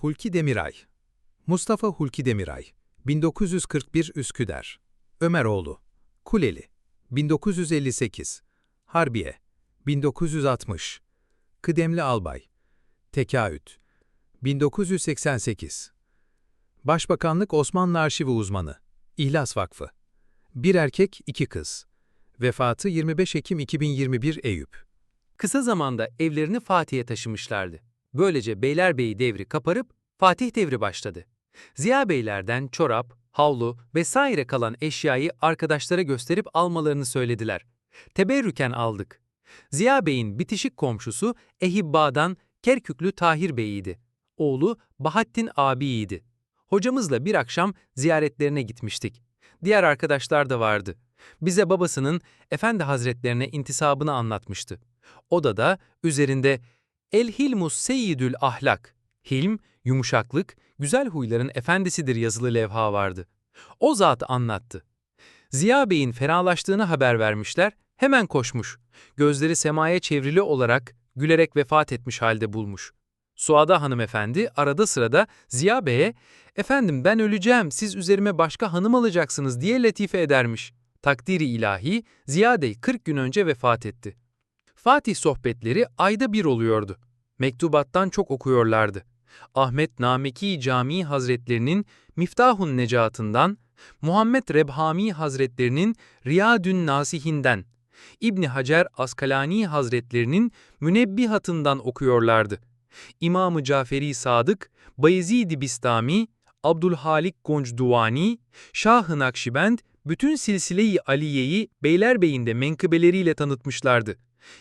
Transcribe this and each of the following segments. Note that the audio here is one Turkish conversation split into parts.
Hulki Demiray. Mustafa Hulki Demiray. 1941 Üsküdar. Ömeroğlu. Kuleli. 1958 Harbiye. 1960 Kıdemli Albay. Tekaüt. 1988 Başbakanlık Osmanlı Arşivi Uzmanı. İhlas Vakfı. Bir erkek, iki kız. Vefatı 25 Ekim 2021 Eyüp. Kısa zamanda evlerini Fatih'e taşımışlardı. Böylece Beylerbeyi devri kaparıp Fatih devri başladı. Ziya Beylerden çorap, havlu vesaire kalan eşyayı arkadaşlara gösterip almalarını söylediler. Teberrüken aldık. Ziya Bey'in bitişik komşusu Ehibba'dan Kerküklü Tahir Bey'iydi. Oğlu Bahattin abiydi. Hocamızla bir akşam ziyaretlerine gitmiştik. Diğer arkadaşlar da vardı. Bize babasının Efendi Hazretlerine intisabını anlatmıştı. Odada üzerinde El Hilmus Seyyidül Ahlak, Hilm, yumuşaklık, güzel huyların efendisidir yazılı levha vardı. O zat anlattı. Ziya Bey'in fenalaştığını haber vermişler, hemen koşmuş. Gözleri semaya çevrili olarak gülerek vefat etmiş halde bulmuş. Suada hanımefendi arada sırada Ziya Bey'e, ''Efendim ben öleceğim, siz üzerime başka hanım alacaksınız.'' diye latife edermiş. Takdiri ilahi, Ziya Bey 40 gün önce vefat etti. Fatih sohbetleri ayda bir oluyordu. Mektubattan çok okuyorlardı. Ahmet Nameki Camii Hazretlerinin Miftahun Necatından, Muhammed Rebhami Hazretlerinin Riyadün Nasihinden, İbni Hacer Askalani Hazretlerinin Münebbihatından okuyorlardı. İmam-ı Caferi Sadık, Bayezid-i Bistami, Abdülhalik Goncduvani, Şah-ı Nakşibend bütün silsile-i Aliye'yi Beylerbeyi'nde menkıbeleriyle tanıtmışlardı.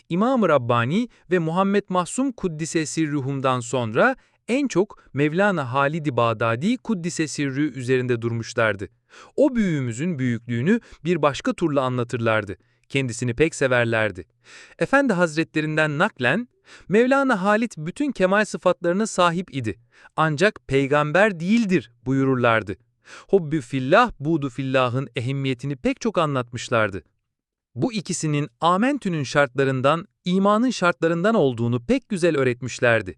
İmam-ı Rabbani ve Muhammed Mahsum Kuddise Sirruhum'dan sonra en çok Mevlana Halid-i Bağdadi Kuddise Sirrü üzerinde durmuşlardı. O büyüğümüzün büyüklüğünü bir başka turla anlatırlardı. Kendisini pek severlerdi. Efendi Hazretlerinden naklen, Mevlana Halit bütün kemal sıfatlarına sahip idi. Ancak peygamber değildir buyururlardı. Hobbü fillah, budu fillahın ehemmiyetini pek çok anlatmışlardı. Bu ikisinin amentünün şartlarından, imanın şartlarından olduğunu pek güzel öğretmişlerdi.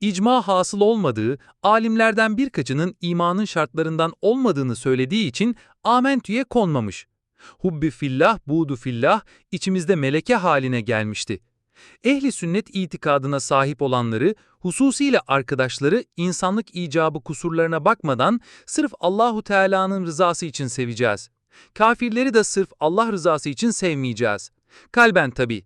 İcma hasıl olmadığı, alimlerden birkaçının imanın şartlarından olmadığını söylediği için amentüye konmamış. Hubbi fillah, budu fillah içimizde meleke haline gelmişti. Ehli sünnet itikadına sahip olanları, hususiyle arkadaşları insanlık icabı kusurlarına bakmadan sırf Allahu Teala'nın rızası için seveceğiz. Kafirleri de sırf Allah rızası için sevmeyeceğiz. Kalben tabii.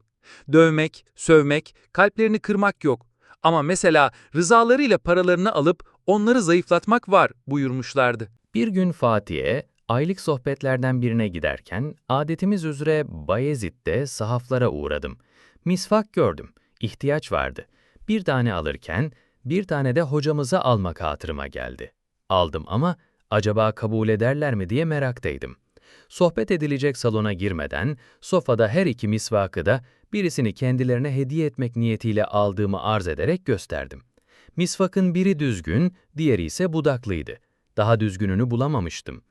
Dövmek, sövmek, kalplerini kırmak yok. Ama mesela rızalarıyla paralarını alıp onları zayıflatmak var buyurmuşlardı. Bir gün Fatih'e, aylık sohbetlerden birine giderken adetimiz üzere Bayezid'de sahaflara uğradım. Misvak gördüm, ihtiyaç vardı. Bir tane alırken bir tane de hocamıza almak hatırıma geldi. Aldım ama acaba kabul ederler mi diye meraktaydım. Sohbet edilecek salona girmeden sofada her iki misvakı da birisini kendilerine hediye etmek niyetiyle aldığımı arz ederek gösterdim. Misvakın biri düzgün, diğeri ise budaklıydı. Daha düzgününü bulamamıştım.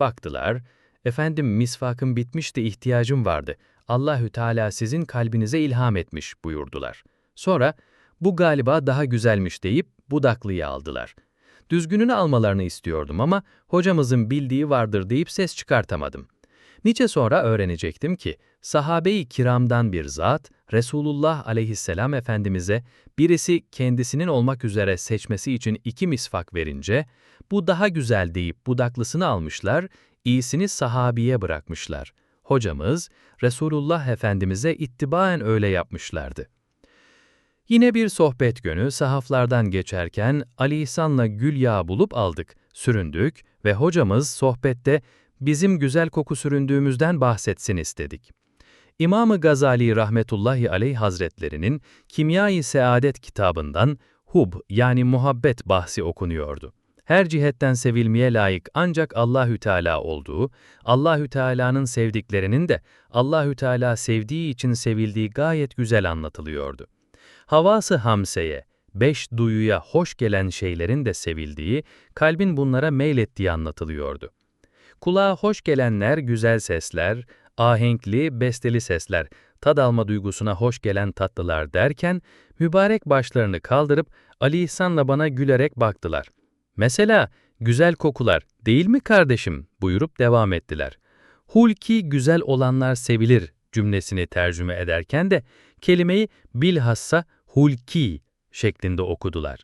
Baktılar, efendim misvakım bitmiş de ihtiyacım vardı. Allahü Teala sizin kalbinize ilham etmiş buyurdular. Sonra bu galiba daha güzelmiş deyip budaklıyı aldılar. Düzgününü almalarını istiyordum ama hocamızın bildiği vardır deyip ses çıkartamadım. Nice sonra öğrenecektim ki, sahabe-i kiramdan bir zat, Resulullah aleyhisselam Efendimiz'e birisi kendisinin olmak üzere seçmesi için iki misfak verince, bu daha güzel deyip budaklısını almışlar, iyisini sahabiye bırakmışlar. Hocamız, Resulullah Efendimiz'e ittibaen öyle yapmışlardı. Yine bir sohbet günü sahaflardan geçerken Ali İhsan'la gül yağı bulup aldık, süründük ve hocamız sohbette bizim güzel koku süründüğümüzden bahsetsin istedik. İmam-ı Gazali rahmetullahi aleyh hazretlerinin Kimya-i Seadet kitabından hub yani muhabbet bahsi okunuyordu. Her cihetten sevilmeye layık ancak Allahü Teala olduğu, Allahü Teala'nın sevdiklerinin de Allahü Teala sevdiği için sevildiği gayet güzel anlatılıyordu. Havası hamseye, beş duyuya hoş gelen şeylerin de sevildiği, kalbin bunlara meylettiği anlatılıyordu. Kulağa hoş gelenler güzel sesler, Ahenkli, besteli sesler, tad alma duygusuna hoş gelen tatlılar derken, mübarek başlarını kaldırıp Ali İhsan'la bana gülerek baktılar. Mesela, güzel kokular, değil mi kardeşim, buyurup devam ettiler. Hulki güzel olanlar sevilir cümlesini tercüme ederken de kelimeyi bilhassa hulki şeklinde okudular.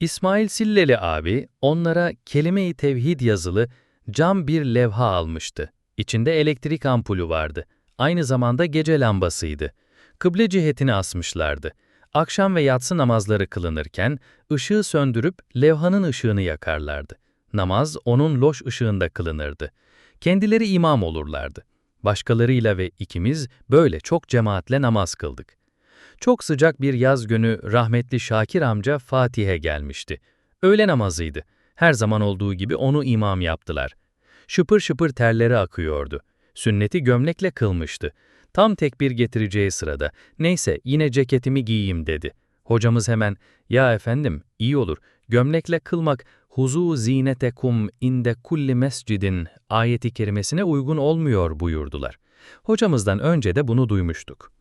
İsmail Silleli abi onlara kelime-i tevhid yazılı cam bir levha almıştı. İçinde elektrik ampulü vardı. Aynı zamanda gece lambasıydı. Kıble cihetini asmışlardı. Akşam ve yatsı namazları kılınırken ışığı söndürüp levhanın ışığını yakarlardı. Namaz onun loş ışığında kılınırdı. Kendileri imam olurlardı. Başkalarıyla ve ikimiz böyle çok cemaatle namaz kıldık. Çok sıcak bir yaz günü rahmetli Şakir amca Fatih'e gelmişti. Öğle namazıydı. Her zaman olduğu gibi onu imam yaptılar. Şıpır şıpır terleri akıyordu. Sünneti gömlekle kılmıştı. Tam tekbir getireceği sırada, neyse yine ceketimi giyeyim dedi. Hocamız hemen, ya efendim iyi olur, gömlekle kılmak huzu zinetekum inde kulli mescidin ayeti kerimesine uygun olmuyor buyurdular. Hocamızdan önce de bunu duymuştuk.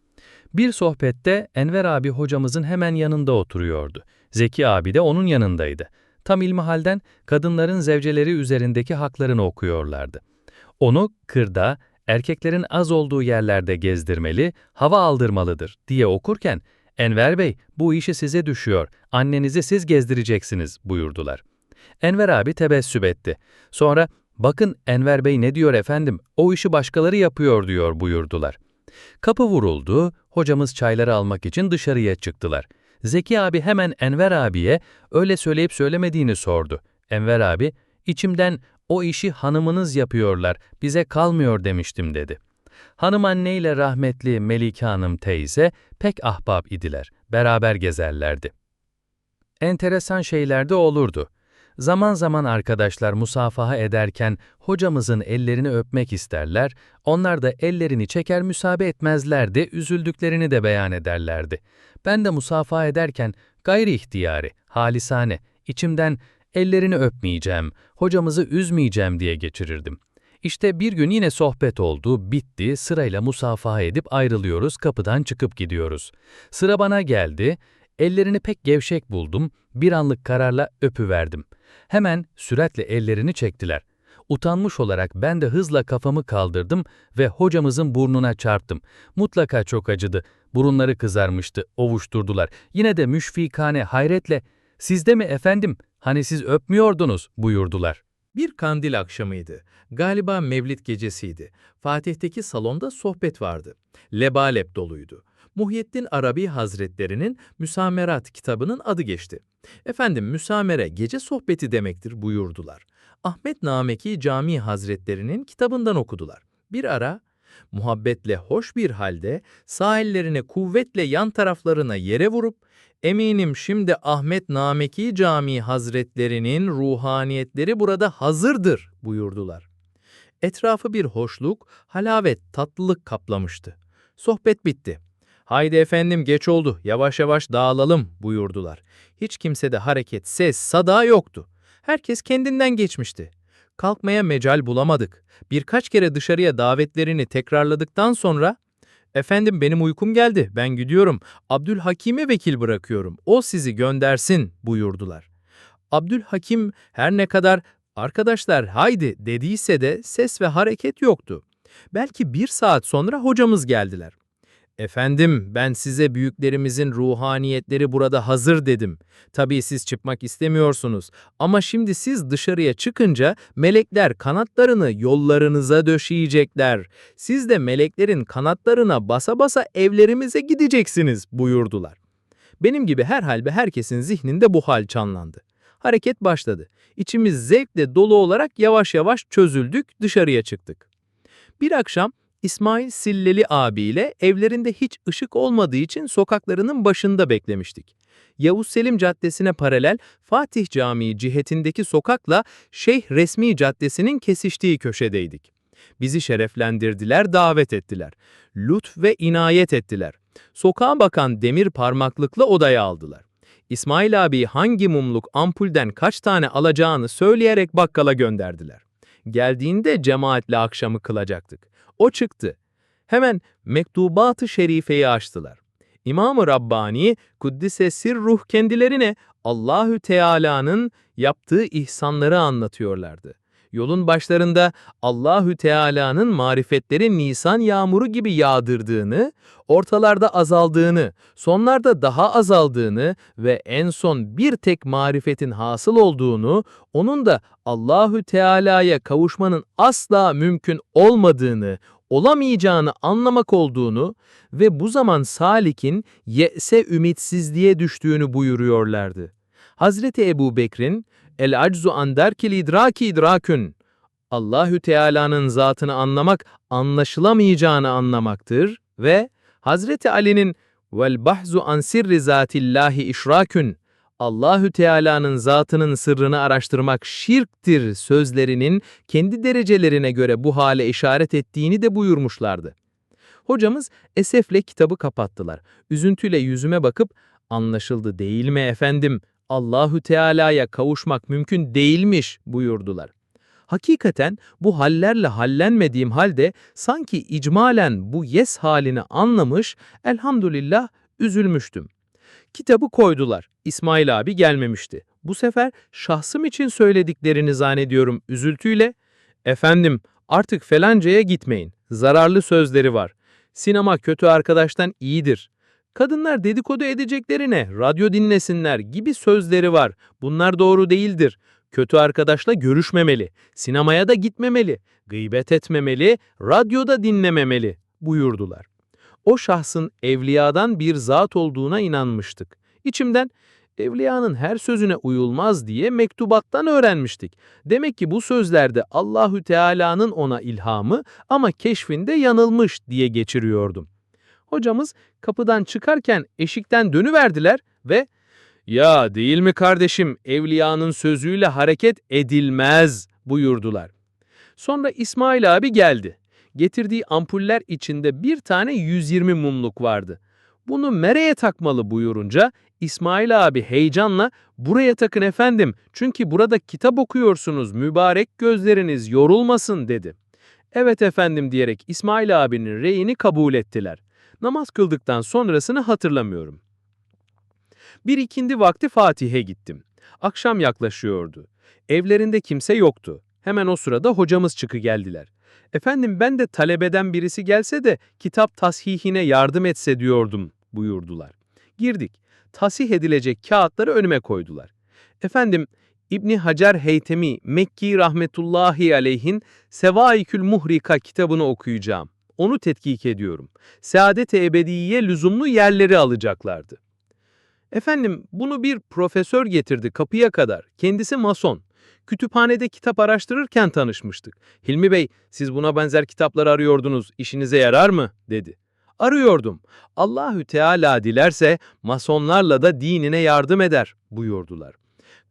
Bir sohbette Enver abi hocamızın hemen yanında oturuyordu. Zeki abi de onun yanındaydı. Tam ilmihalden kadınların zevceleri üzerindeki haklarını okuyorlardı. Onu kırda, erkeklerin az olduğu yerlerde gezdirmeli, hava aldırmalıdır diye okurken, Enver Bey bu işi size düşüyor, annenizi siz gezdireceksiniz buyurdular. Enver abi tebessüm etti. Sonra, bakın Enver Bey ne diyor efendim, o işi başkaları yapıyor diyor buyurdular. Kapı vuruldu, hocamız çayları almak için dışarıya çıktılar. Zeki abi hemen Enver abiye öyle söyleyip söylemediğini sordu. Enver abi, içimden o işi hanımınız yapıyorlar, bize kalmıyor demiştim dedi. Hanım anneyle rahmetli Melike Hanım teyze pek ahbap idiler, beraber gezerlerdi. Enteresan şeyler de olurdu. Zaman zaman arkadaşlar musafaha ederken hocamızın ellerini öpmek isterler, onlar da ellerini çeker müsaade etmezlerdi, üzüldüklerini de beyan ederlerdi. Ben de musafaha ederken gayri ihtiyari, halisane, içimden ellerini öpmeyeceğim, hocamızı üzmeyeceğim diye geçirirdim. İşte bir gün yine sohbet oldu, bitti, sırayla musafaha edip ayrılıyoruz, kapıdan çıkıp gidiyoruz. Sıra bana geldi, ellerini pek gevşek buldum, bir anlık kararla öpüverdim. Hemen süratle ellerini çektiler. Utanmış olarak ben de hızla kafamı kaldırdım ve hocamızın burnuna çarptım. Mutlaka çok acıdı. Burunları kızarmıştı, ovuşturdular. Yine de müşfikane hayretle, ''Sizde mi efendim? Hani siz öpmüyordunuz?'' buyurdular. Bir kandil akşamıydı. Galiba Mevlid gecesiydi. Fatih'teki salonda sohbet vardı. Lebalep doluydu. Muhyiddin Arabi Hazretlerinin Müsamerat kitabının adı geçti. Efendim müsamere gece sohbeti demektir buyurdular. Ahmet Nameki Cami Hazretlerinin kitabından okudular. Bir ara muhabbetle hoş bir halde sağ ellerini kuvvetle yan taraflarına yere vurup eminim şimdi Ahmet Nameki Camii Hazretlerinin ruhaniyetleri burada hazırdır buyurdular. Etrafı bir hoşluk, halavet, tatlılık kaplamıştı. Sohbet bitti. Haydi efendim geç oldu, yavaş yavaş dağılalım buyurdular. Hiç kimsede hareket, ses, sada yoktu. Herkes kendinden geçmişti. Kalkmaya mecal bulamadık. Birkaç kere dışarıya davetlerini tekrarladıktan sonra Efendim benim uykum geldi, ben gidiyorum. Abdülhakim'e vekil bırakıyorum, o sizi göndersin buyurdular. Abdülhakim her ne kadar arkadaşlar haydi dediyse de ses ve hareket yoktu. Belki bir saat sonra hocamız geldiler. Efendim ben size büyüklerimizin ruhaniyetleri burada hazır dedim. Tabii siz çıkmak istemiyorsunuz ama şimdi siz dışarıya çıkınca melekler kanatlarını yollarınıza döşeyecekler. Siz de meleklerin kanatlarına basa basa evlerimize gideceksiniz buyurdular. Benim gibi herhal ve herkesin zihninde bu hal canlandı. Hareket başladı. İçimiz zevkle dolu olarak yavaş yavaş çözüldük, dışarıya çıktık. Bir akşam İsmail Silleli abiyle evlerinde hiç ışık olmadığı için sokaklarının başında beklemiştik. Yavuz Selim Caddesi'ne paralel Fatih Camii cihetindeki sokakla Şeyh Resmi Caddesi'nin kesiştiği köşedeydik. Bizi şereflendirdiler, davet ettiler. Lütf ve inayet ettiler. Sokağa bakan demir parmaklıkla odaya aldılar. İsmail abi hangi mumluk ampulden kaç tane alacağını söyleyerek bakkala gönderdiler. Geldiğinde cemaatle akşamı kılacaktık. O çıktı. Hemen Mektubat-ı Şerife'yi açtılar. İmam-ı Rabbani Kuddise Sirruh kendilerine Allahü Teala'nın yaptığı ihsanları anlatıyorlardı. Yolun başlarında Allahü Teala'nın marifetleri nisan yağmuru gibi yağdırdığını, ortalarda azaldığını, sonlarda daha azaldığını ve en son bir tek marifetin hasıl olduğunu, onun da Allahü Teala'ya kavuşmanın asla mümkün olmadığını, olamayacağını anlamak olduğunu ve bu zaman salikin ye'se ümitsizliğe düştüğünü buyuruyorlardı. Hazreti Ebu Bekir'in el aczu an derkil idraki idrakün Allahü Teala'nın zatını anlamak anlaşılamayacağını anlamaktır ve Hazreti Ali'nin vel bahzu an sirri zatillahi işrakün Allahü Teala'nın zatının sırrını araştırmak şirktir sözlerinin kendi derecelerine göre bu hale işaret ettiğini de buyurmuşlardı. Hocamız esefle kitabı kapattılar. Üzüntüyle yüzüme bakıp anlaşıldı değil mi efendim? Allahü Teala'ya kavuşmak mümkün değilmiş buyurdular. Hakikaten bu hallerle hallenmediğim halde sanki icmalen bu yes halini anlamış, elhamdülillah üzülmüştüm. Kitabı koydular. İsmail abi gelmemişti. Bu sefer şahsım için söylediklerini zannediyorum üzültüyle. Efendim artık felancaya gitmeyin. Zararlı sözleri var. Sinema kötü arkadaştan iyidir. Kadınlar dedikodu edeceklerine radyo dinlesinler gibi sözleri var. Bunlar doğru değildir. Kötü arkadaşla görüşmemeli, sinemaya da gitmemeli, gıybet etmemeli, radyoda dinlememeli buyurdular. O şahsın evliyadan bir zat olduğuna inanmıştık. İçimden evliyanın her sözüne uyulmaz diye mektubattan öğrenmiştik. Demek ki bu sözlerde Allahü Teala'nın ona ilhamı ama keşfinde yanılmış diye geçiriyordum. Hocamız kapıdan çıkarken eşikten dönüverdiler ve ''Ya değil mi kardeşim evliyanın sözüyle hareket edilmez.'' buyurdular. Sonra İsmail abi geldi. Getirdiği ampuller içinde bir tane 120 mumluk vardı. Bunu nereye takmalı buyurunca İsmail abi heyecanla buraya takın efendim çünkü burada kitap okuyorsunuz mübarek gözleriniz yorulmasın dedi. Evet efendim diyerek İsmail abinin reyini kabul ettiler. Namaz kıldıktan sonrasını hatırlamıyorum. Bir ikindi vakti Fatih'e gittim. Akşam yaklaşıyordu. Evlerinde kimse yoktu. Hemen o sırada hocamız çıkı geldiler. Efendim ben de talebeden birisi gelse de kitap tasihine yardım etse diyordum buyurdular. Girdik. Tasih edilecek kağıtları önüme koydular. Efendim İbni Hacer Heytemi Mekki rahmetullahi aleyhin Sevaikül Muhrika kitabını okuyacağım. Onu tetkik ediyorum. Saadet-i ebediye lüzumlu yerleri alacaklardı. Efendim bunu bir profesör getirdi kapıya kadar. Kendisi mason. Kütüphanede kitap araştırırken tanışmıştık. Hilmi Bey, siz buna benzer kitaplar arıyordunuz, işinize yarar mı? dedi. Arıyordum. Allahü Teala dilerse masonlarla da dinine yardım eder buyurdular.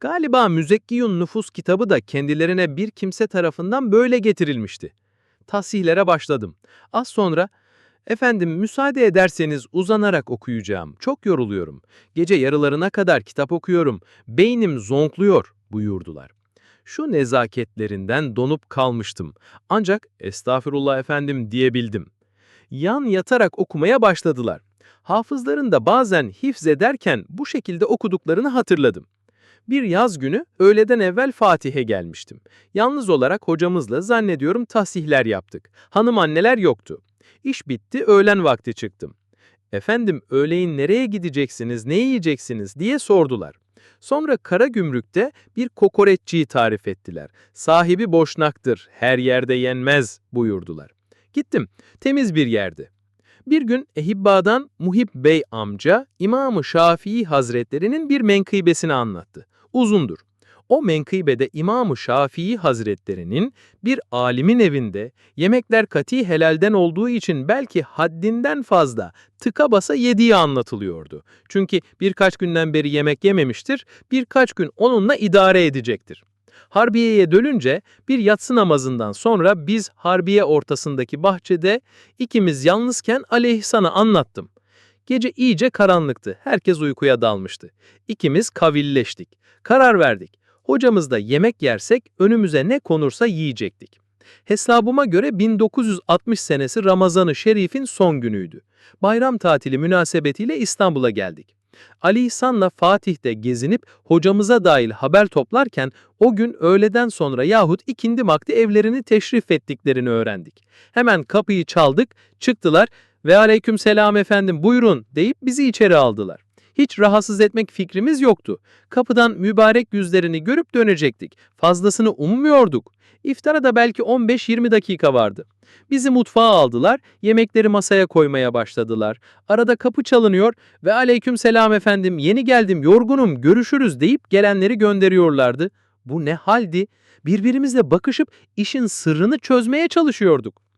Galiba Müzekkiyun Nüfus kitabı da kendilerine bir kimse tarafından böyle getirilmişti. Tahsihlere başladım. Az sonra, efendim müsaade ederseniz uzanarak okuyacağım, çok yoruluyorum. Gece yarılarına kadar kitap okuyorum, beynim zonkluyor buyurdular. Şu nezaketlerinden donup kalmıştım. Ancak estağfurullah efendim diyebildim. Yan yatarak okumaya başladılar. Hafızların da bazen hifz ederken bu şekilde okuduklarını hatırladım. Bir yaz günü öğleden evvel Fatih'e gelmiştim. Yalnız olarak hocamızla zannediyorum tahsihler yaptık. Hanım anneler yoktu. İş bitti, öğlen vakti çıktım. Efendim öğleyin nereye gideceksiniz, ne yiyeceksiniz diye sordular. Sonra kara gümrükte bir kokoreççiyi tarif ettiler. Sahibi boşnaktır, her yerde yenmez buyurdular. Gittim, temiz bir yerdi. Bir gün Ehibba'dan Muhib Bey amca İmam-ı Şafii Hazretlerinin bir menkıbesini anlattı. Uzundur. O menkıbede İmam-ı Şafii Hazretlerinin bir alimin evinde yemekler kati helalden olduğu için belki haddinden fazla tıka basa yediği anlatılıyordu. Çünkü birkaç günden beri yemek yememiştir, birkaç gün onunla idare edecektir. Harbiye'ye dönünce bir yatsı namazından sonra biz Harbiye ortasındaki bahçede ikimiz yalnızken aleyhisana anlattım. Gece iyice karanlıktı. Herkes uykuya dalmıştı. İkimiz kavilleştik. Karar verdik. Hocamız da yemek yersek önümüze ne konursa yiyecektik. Hesabıma göre 1960 senesi Ramazan-ı Şerif'in son günüydü. Bayram tatili münasebetiyle İstanbul'a geldik. Ali İhsan'la Fatih'te gezinip hocamıza dahil haber toplarken o gün öğleden sonra yahut ikindi vakti evlerini teşrif ettiklerini öğrendik. Hemen kapıyı çaldık, çıktılar ve aleyküm selam efendim buyurun deyip bizi içeri aldılar. Hiç rahatsız etmek fikrimiz yoktu. Kapıdan mübarek yüzlerini görüp dönecektik. Fazlasını ummuyorduk. İftara da belki 15-20 dakika vardı. Bizi mutfağa aldılar, yemekleri masaya koymaya başladılar. Arada kapı çalınıyor ve aleyküm selam efendim yeni geldim yorgunum görüşürüz deyip gelenleri gönderiyorlardı. Bu ne haldi? Birbirimizle bakışıp işin sırrını çözmeye çalışıyorduk.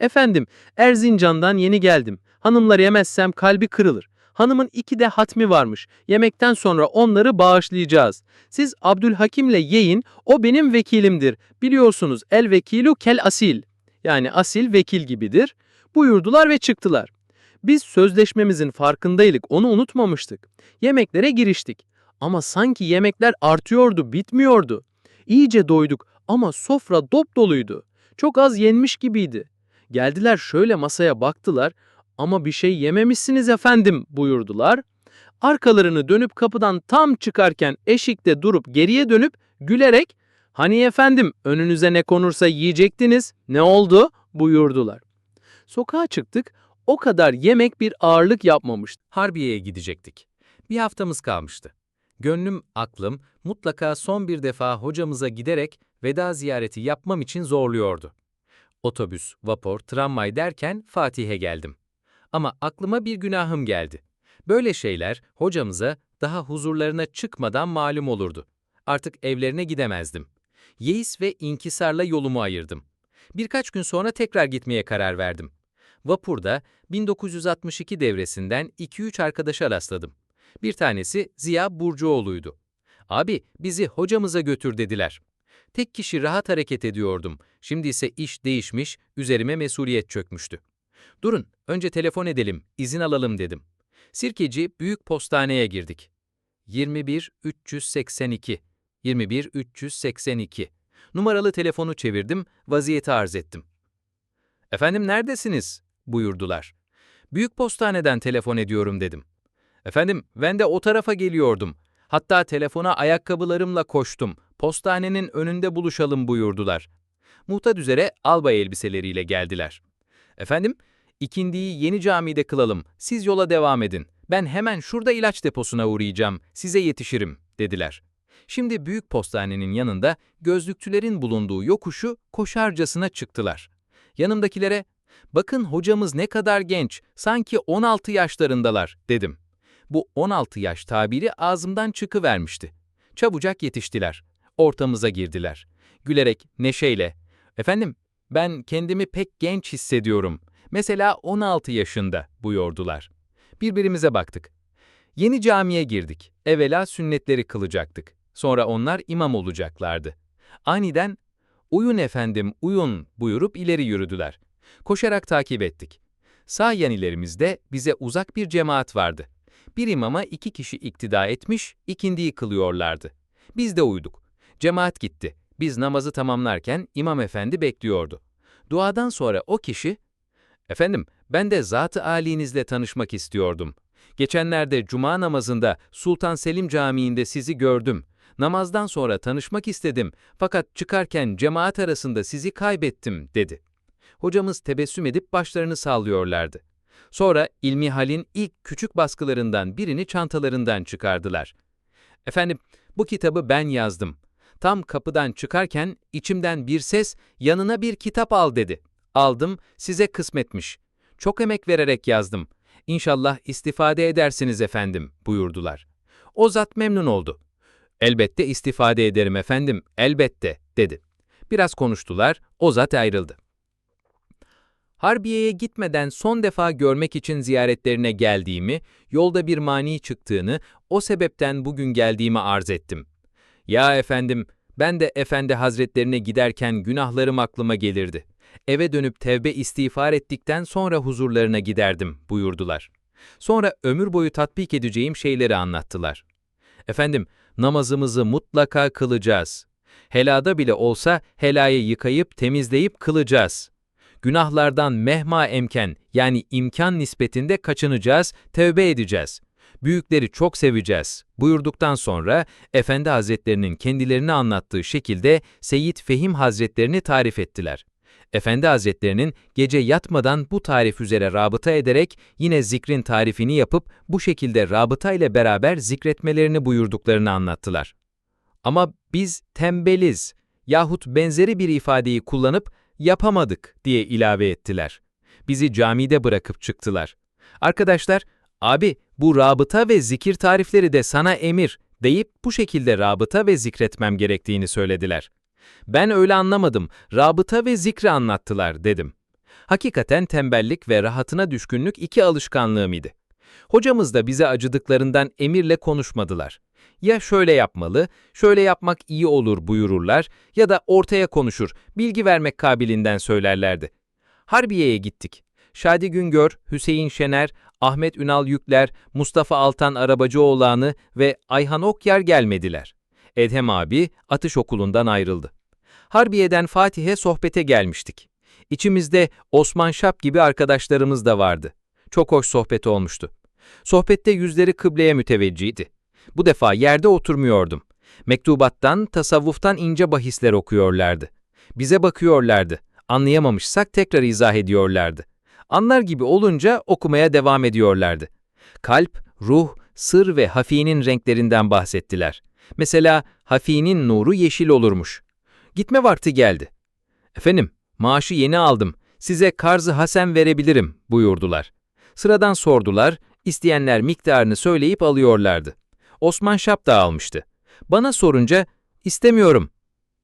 Efendim Erzincan'dan yeni geldim. Hanımlar yemezsem kalbi kırılır. Hanımın iki de hatmi varmış. Yemekten sonra onları bağışlayacağız. Siz Abdülhakim'le yiyin, o benim vekilimdir. Biliyorsunuz el vekilu kel asil. Yani asil vekil gibidir. Buyurdular ve çıktılar. Biz sözleşmemizin farkındaydık, onu unutmamıştık. Yemeklere giriştik. Ama sanki yemekler artıyordu, bitmiyordu. İyice doyduk ama sofra dop doluydu. Çok az yenmiş gibiydi. Geldiler şöyle masaya baktılar. Ama bir şey yememişsiniz efendim buyurdular. Arkalarını dönüp kapıdan tam çıkarken eşikte durup geriye dönüp gülerek hani efendim önünüze ne konursa yiyecektiniz ne oldu buyurdular. Sokağa çıktık o kadar yemek bir ağırlık yapmamıştı. Harbiye'ye gidecektik. Bir haftamız kalmıştı. Gönlüm, aklım mutlaka son bir defa hocamıza giderek veda ziyareti yapmam için zorluyordu. Otobüs, vapur, tramvay derken Fatih'e geldim. Ama aklıma bir günahım geldi. Böyle şeyler hocamıza daha huzurlarına çıkmadan malum olurdu. Artık evlerine gidemezdim. Yeis ve inkisarla yolumu ayırdım. Birkaç gün sonra tekrar gitmeye karar verdim. Vapurda 1962 devresinden 2-3 arkadaşa rastladım. Bir tanesi Ziya Burcuoğlu'ydu. Abi bizi hocamıza götür dediler. Tek kişi rahat hareket ediyordum. Şimdi ise iş değişmiş, üzerime mesuliyet çökmüştü. Durun, önce telefon edelim, izin alalım dedim. Sirkeci Büyük Postane'ye girdik. 21 382 21 382 Numaralı telefonu çevirdim, vaziyeti arz ettim. Efendim neredesiniz? buyurdular. Büyük postaneden telefon ediyorum dedim. Efendim ben de o tarafa geliyordum. Hatta telefona ayakkabılarımla koştum. Postanenin önünde buluşalım buyurdular. Muhtat üzere albay elbiseleriyle geldiler. Efendim, ikindiyi yeni camide kılalım, siz yola devam edin. Ben hemen şurada ilaç deposuna uğrayacağım, size yetişirim, dediler. Şimdi büyük postanenin yanında gözlüktülerin bulunduğu yokuşu koşarcasına çıktılar. Yanımdakilere, bakın hocamız ne kadar genç, sanki 16 yaşlarındalar, dedim. Bu 16 yaş tabiri ağzımdan çıkıvermişti. Çabucak yetiştiler. Ortamıza girdiler. Gülerek, neşeyle, efendim ben kendimi pek genç hissediyorum. Mesela 16 yaşında buyurdular. Birbirimize baktık. Yeni camiye girdik. Evvela sünnetleri kılacaktık. Sonra onlar imam olacaklardı. Aniden uyun efendim uyun buyurup ileri yürüdüler. Koşarak takip ettik. Sağ yanilerimizde bize uzak bir cemaat vardı. Bir imama iki kişi iktida etmiş, ikindiyi kılıyorlardı. Biz de uyduk. Cemaat gitti. Biz namazı tamamlarken imam efendi bekliyordu. Duadan sonra o kişi, ''Efendim, ben de Zat-ı Âlinizle tanışmak istiyordum. Geçenlerde cuma namazında Sultan Selim Camii'nde sizi gördüm. Namazdan sonra tanışmak istedim fakat çıkarken cemaat arasında sizi kaybettim.'' dedi. Hocamız tebessüm edip başlarını sallıyorlardı. Sonra İlmi Hal'in ilk küçük baskılarından birini çantalarından çıkardılar. ''Efendim, bu kitabı ben yazdım. Tam kapıdan çıkarken içimden bir ses yanına bir kitap al dedi. Aldım, size kısmetmiş. Çok emek vererek yazdım. İnşallah istifade edersiniz efendim buyurdular. O zat memnun oldu. Elbette istifade ederim efendim, elbette dedi. Biraz konuştular, o zat ayrıldı. Harbiye'ye gitmeden son defa görmek için ziyaretlerine geldiğimi, yolda bir mani çıktığını, o sebepten bugün geldiğimi arz ettim. Ya efendim, ben de efendi hazretlerine giderken günahlarım aklıma gelirdi. Eve dönüp tevbe istiğfar ettikten sonra huzurlarına giderdim buyurdular. Sonra ömür boyu tatbik edeceğim şeyleri anlattılar. Efendim, namazımızı mutlaka kılacağız. Helada bile olsa helayı yıkayıp temizleyip kılacağız. Günahlardan mehma emken yani imkan nispetinde kaçınacağız, tevbe edeceğiz. Büyükleri çok seveceğiz buyurduktan sonra Efendi Hazretlerinin kendilerini anlattığı şekilde Seyyid Fehim Hazretlerini tarif ettiler. Efendi Hazretlerinin gece yatmadan bu tarif üzere rabıta ederek yine zikrin tarifini yapıp bu şekilde rabıta ile beraber zikretmelerini buyurduklarını anlattılar. Ama biz tembeliz yahut benzeri bir ifadeyi kullanıp yapamadık diye ilave ettiler. Bizi camide bırakıp çıktılar. Arkadaşlar, abi bu rabıta ve zikir tarifleri de sana emir deyip bu şekilde rabıta ve zikretmem gerektiğini söylediler. Ben öyle anlamadım, rabıta ve zikri anlattılar dedim. Hakikaten tembellik ve rahatına düşkünlük iki alışkanlığım idi. Hocamız da bize acıdıklarından emirle konuşmadılar. Ya şöyle yapmalı, şöyle yapmak iyi olur buyururlar ya da ortaya konuşur, bilgi vermek kabiliğinden söylerlerdi. Harbiye'ye gittik. Şadi Güngör, Hüseyin Şener, Ahmet Ünal Yükler, Mustafa Altan Arabacıoğlanı ve Ayhan Okyar gelmediler. Edhem abi atış okulundan ayrıldı. Harbiye'den Fatih'e sohbete gelmiştik. İçimizde Osman Şap gibi arkadaşlarımız da vardı. Çok hoş sohbet olmuştu. Sohbette yüzleri kıbleye müteveccihdi. Bu defa yerde oturmuyordum. Mektubattan, tasavvuftan ince bahisler okuyorlardı. Bize bakıyorlardı. Anlayamamışsak tekrar izah ediyorlardı. Anlar gibi olunca okumaya devam ediyorlardı. Kalp, ruh, sır ve hafinin renklerinden bahsettiler. Mesela hafinin nuru yeşil olurmuş. Gitme vakti geldi. Efendim, maaşı yeni aldım. Size karzı hasen verebilirim buyurdular. Sıradan sordular, isteyenler miktarını söyleyip alıyorlardı. Osman Şap da almıştı. Bana sorunca, istemiyorum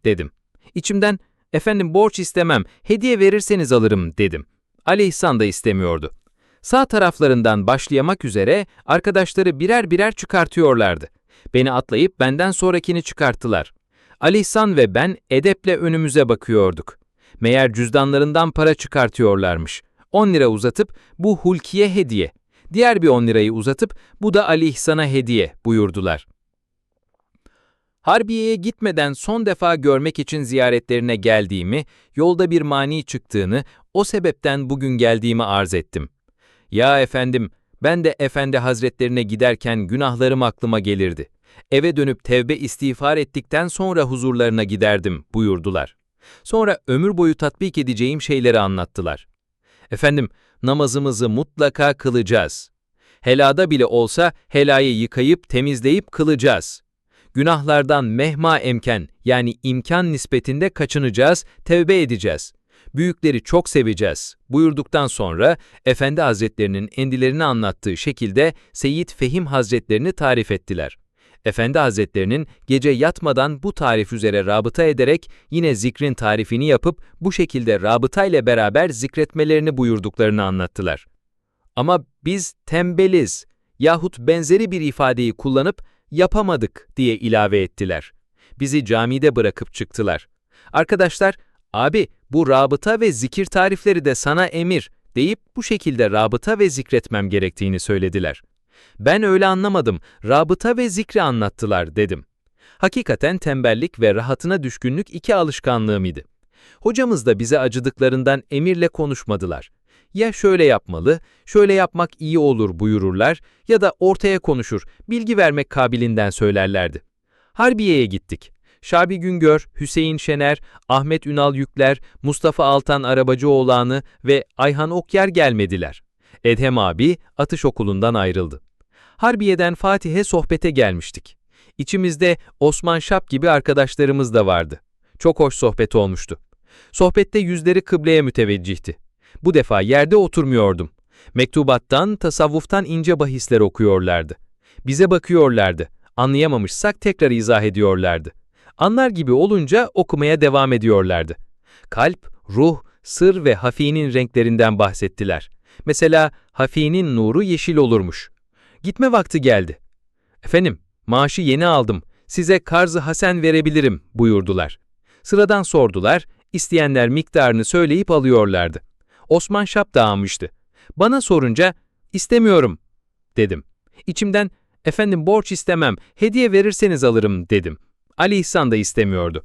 dedim. İçimden, efendim borç istemem, hediye verirseniz alırım dedim. Ali da istemiyordu. Sağ taraflarından başlayamak üzere arkadaşları birer birer çıkartıyorlardı. Beni atlayıp benden sonrakini çıkarttılar. Ali ve ben edeple önümüze bakıyorduk. Meğer cüzdanlarından para çıkartıyorlarmış. 10 lira uzatıp bu Hulki'ye hediye. Diğer bir 10 lirayı uzatıp bu da Ali hediye buyurdular. Harbiye'ye gitmeden son defa görmek için ziyaretlerine geldiğimi, yolda bir mani çıktığını, o sebepten bugün geldiğimi arz ettim. Ya efendim, ben de Efendi Hazretlerine giderken günahlarım aklıma gelirdi. Eve dönüp tevbe istiğfar ettikten sonra huzurlarına giderdim buyurdular. Sonra ömür boyu tatbik edeceğim şeyleri anlattılar. Efendim, namazımızı mutlaka kılacağız. Helada bile olsa helayı yıkayıp temizleyip kılacağız. Günahlardan mehma emken yani imkan nispetinde kaçınacağız, tevbe edeceğiz. Büyükleri çok seveceğiz buyurduktan sonra Efendi Hazretlerinin endilerini anlattığı şekilde Seyyid Fehim Hazretlerini tarif ettiler. Efendi Hazretlerinin gece yatmadan bu tarif üzere rabıta ederek yine zikrin tarifini yapıp bu şekilde rabıta ile beraber zikretmelerini buyurduklarını anlattılar. Ama biz tembeliz yahut benzeri bir ifadeyi kullanıp yapamadık diye ilave ettiler. Bizi camide bırakıp çıktılar. Arkadaşlar, abi bu rabıta ve zikir tarifleri de sana emir deyip bu şekilde rabıta ve zikretmem gerektiğini söylediler. Ben öyle anlamadım, rabıta ve zikri anlattılar dedim. Hakikaten tembellik ve rahatına düşkünlük iki alışkanlığım idi. Hocamız da bize acıdıklarından emirle konuşmadılar. Ya şöyle yapmalı, şöyle yapmak iyi olur buyururlar ya da ortaya konuşur, bilgi vermek kabiliğinden söylerlerdi. Harbiye'ye gittik. Şabi Güngör, Hüseyin Şener, Ahmet Ünal Yükler, Mustafa Altan Arabacıoğlanı ve Ayhan Okyar gelmediler. Edhem abi atış okulundan ayrıldı. Harbiye'den Fatih'e sohbete gelmiştik. İçimizde Osman Şap gibi arkadaşlarımız da vardı. Çok hoş sohbet olmuştu. Sohbette yüzleri kıbleye müteveccihti. Bu defa yerde oturmuyordum. Mektubattan, tasavvuftan ince bahisler okuyorlardı. Bize bakıyorlardı. Anlayamamışsak tekrar izah ediyorlardı. Anlar gibi olunca okumaya devam ediyorlardı. Kalp, ruh, sır ve hafinin renklerinden bahsettiler. Mesela hafinin nuru yeşil olurmuş. Gitme vakti geldi. Efendim, maaşı yeni aldım. Size karzı hasen verebilirim buyurdular. Sıradan sordular, isteyenler miktarını söyleyip alıyorlardı. Osman Şap da almıştı. Bana sorunca, istemiyorum dedim. İçimden, efendim borç istemem, hediye verirseniz alırım dedim. Ali İhsan da istemiyordu.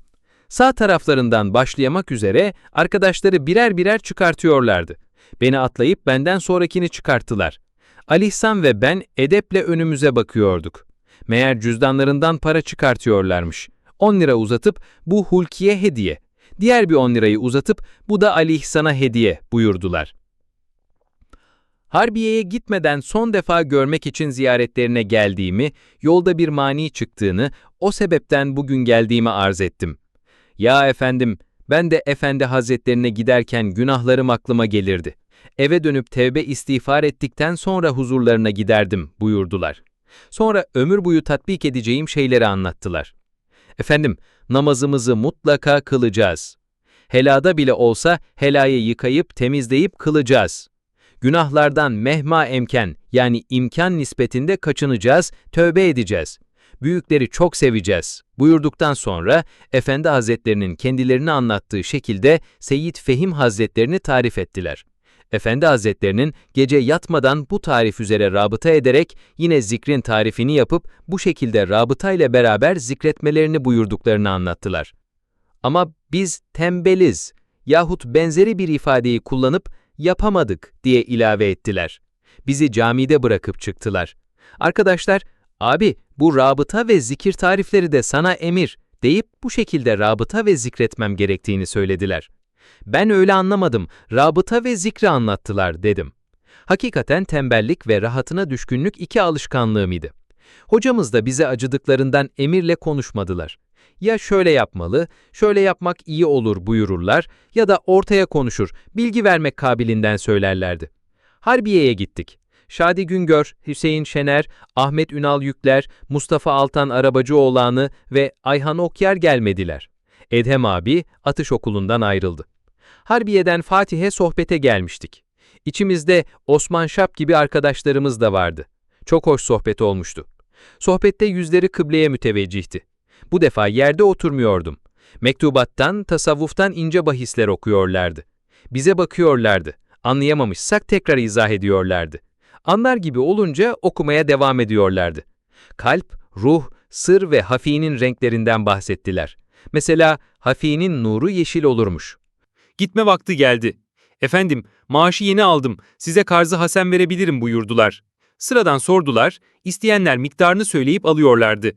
Sağ taraflarından başlayamak üzere arkadaşları birer birer çıkartıyorlardı. Beni atlayıp benden sonrakini çıkarttılar. Ali İhsan ve ben edeple önümüze bakıyorduk. Meğer cüzdanlarından para çıkartıyorlarmış. 10 lira uzatıp bu Hulki'ye hediye. Diğer bir 10 lirayı uzatıp bu da Ali İhsan'a hediye buyurdular. Harbiye'ye gitmeden son defa görmek için ziyaretlerine geldiğimi, yolda bir mani çıktığını, o sebepten bugün geldiğimi arz ettim. Ya efendim, ben de Efendi Hazretlerine giderken günahlarım aklıma gelirdi. Eve dönüp tevbe istiğfar ettikten sonra huzurlarına giderdim buyurdular. Sonra ömür boyu tatbik edeceğim şeyleri anlattılar. Efendim, namazımızı mutlaka kılacağız. Helada bile olsa helayı yıkayıp temizleyip kılacağız. Günahlardan mehma emken yani imkan nispetinde kaçınacağız, tövbe edeceğiz. Büyükleri çok seveceğiz buyurduktan sonra Efendi Hazretlerinin kendilerini anlattığı şekilde Seyyid Fehim Hazretlerini tarif ettiler. Efendi Hazretlerinin gece yatmadan bu tarif üzere rabıta ederek yine zikrin tarifini yapıp bu şekilde rabıta ile beraber zikretmelerini buyurduklarını anlattılar. Ama biz tembeliz yahut benzeri bir ifadeyi kullanıp yapamadık diye ilave ettiler. Bizi camide bırakıp çıktılar. Arkadaşlar, abi bu rabıta ve zikir tarifleri de sana emir deyip bu şekilde rabıta ve zikretmem gerektiğini söylediler. Ben öyle anlamadım, rabıta ve zikri anlattılar dedim. Hakikaten tembellik ve rahatına düşkünlük iki alışkanlığımıydı. Hocamız da bize acıdıklarından emirle konuşmadılar. Ya şöyle yapmalı, şöyle yapmak iyi olur buyururlar ya da ortaya konuşur, bilgi vermek kabilinden söylerlerdi. Harbiye'ye gittik. Şadi Güngör, Hüseyin Şener, Ahmet Ünal Yükler, Mustafa Altan Arabacıoğlanı ve Ayhan Okyar gelmediler. Edhem abi atış okulundan ayrıldı. Harbiye'den Fatih'e sohbete gelmiştik. İçimizde Osman Şap gibi arkadaşlarımız da vardı. Çok hoş sohbet olmuştu. Sohbette yüzleri kıbleye müteveccihti. Bu defa yerde oturmuyordum. Mektubattan, tasavvuftan ince bahisler okuyorlardı. Bize bakıyorlardı. Anlayamamışsak tekrar izah ediyorlardı. Anlar gibi olunca okumaya devam ediyorlardı. Kalp, ruh, sır ve hafinin renklerinden bahsettiler. Mesela hafinin nuru yeşil olurmuş. Gitme vakti geldi. Efendim, maaşı yeni aldım, size karzı hasen verebilirim buyurdular. Sıradan sordular, isteyenler miktarını söyleyip alıyorlardı.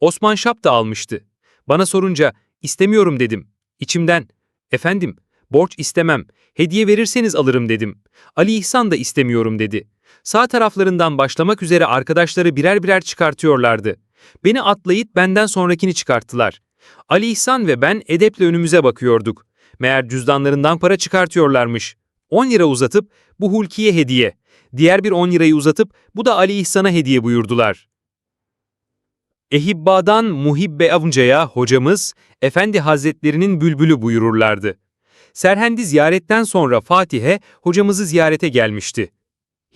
Osman Şap da almıştı. Bana sorunca, istemiyorum dedim. İçimden, efendim, borç istemem, hediye verirseniz alırım dedim. Ali İhsan da istemiyorum dedi. Sağ taraflarından başlamak üzere arkadaşları birer birer çıkartıyorlardı. Beni atlayıp benden sonrakini çıkarttılar. Ali İhsan ve ben edeple önümüze bakıyorduk. Meğer cüzdanlarından para çıkartıyorlarmış. 10 lira uzatıp bu Hulki'ye hediye. Diğer bir 10 lirayı uzatıp bu da Ali İhsan'a hediye buyurdular. Ehibba'dan Muhibbe amcaya hocamız Efendi Hazretlerinin bülbülü buyururlardı. Serhendi ziyaretten sonra Fatih'e hocamızı ziyarete gelmişti.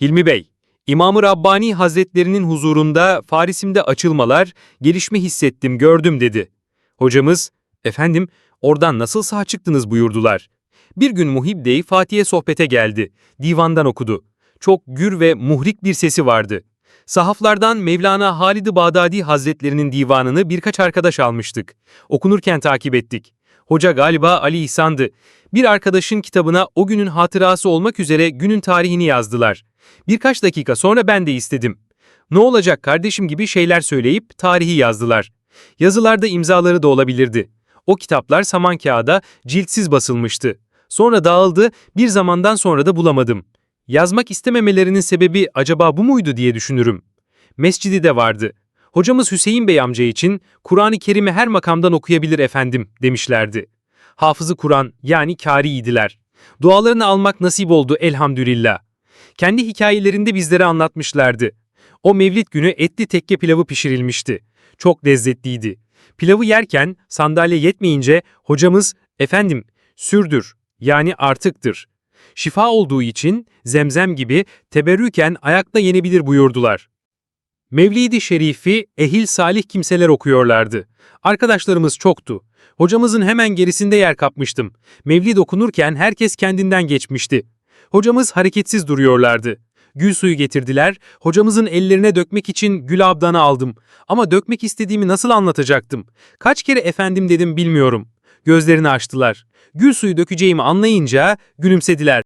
Hilmi Bey, İmam-ı Rabbani Hazretlerinin huzurunda Farisim'de açılmalar, gelişme hissettim, gördüm dedi. Hocamız, efendim oradan nasıl sağ çıktınız buyurdular. Bir gün Muhib Bey Fatih'e sohbete geldi. Divandan okudu. Çok gür ve muhrik bir sesi vardı. Sahaflardan Mevlana Halid-i Bağdadi Hazretlerinin divanını birkaç arkadaş almıştık. Okunurken takip ettik. Hoca galiba Ali İhsan'dı. Bir arkadaşın kitabına o günün hatırası olmak üzere günün tarihini yazdılar. Birkaç dakika sonra ben de istedim. Ne olacak kardeşim gibi şeyler söyleyip tarihi yazdılar. Yazılarda imzaları da olabilirdi. O kitaplar saman kağıda ciltsiz basılmıştı. Sonra dağıldı, bir zamandan sonra da bulamadım. Yazmak istememelerinin sebebi acaba bu muydu diye düşünürüm. Mescidi de vardı. Hocamız Hüseyin Bey amca için Kur'an-ı Kerim'i her makamdan okuyabilir efendim demişlerdi. Hafızı Kur'an yani kâriydiler. Dualarını almak nasip oldu elhamdülillah. Kendi hikayelerinde bizlere anlatmışlardı. O mevlid günü etli tekke pilavı pişirilmişti. Çok lezzetliydi. Pilavı yerken sandalye yetmeyince hocamız efendim sürdür yani artıktır. Şifa olduğu için zemzem gibi teberrüken ayakta yenebilir buyurdular. Mevlid-i Şerifi ehil salih kimseler okuyorlardı. Arkadaşlarımız çoktu. Hocamızın hemen gerisinde yer kapmıştım. Mevlid okunurken herkes kendinden geçmişti. Hocamız hareketsiz duruyorlardı. Gül suyu getirdiler, hocamızın ellerine dökmek için gül abdanı aldım. Ama dökmek istediğimi nasıl anlatacaktım? Kaç kere efendim dedim bilmiyorum. Gözlerini açtılar. Gül suyu dökeceğimi anlayınca gülümsediler.